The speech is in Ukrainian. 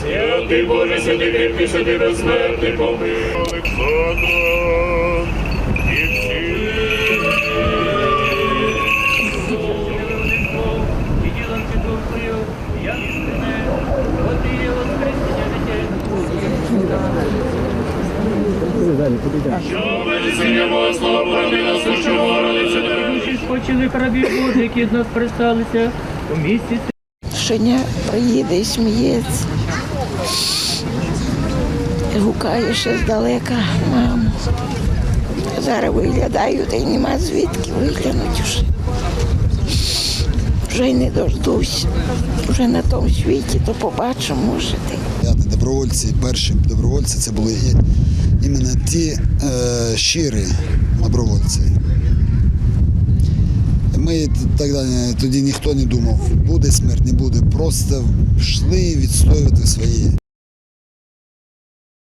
Святий Боже, святий кріпкий, святий безсмертний, помилуй Олександра і всіх. Далі, куди йдемо? Що ви зі мною слава, проміна сучого Спочили рабів Божі, які з нас присталися у місті Щодня приїде і сміється. Гукає ще здалека маму. Зараз виглядаю, та й нема звідки виглянуть уже. Вже й не дождусь. Вже на тому світі, то побачу, може ти. П'яти добровольці, перші добровольці це були іменно ті е, щирі добровольці. Ми т- тоді, тоді ніхто не думав, буде смерть, не буде. Просто йшли відстоювати свої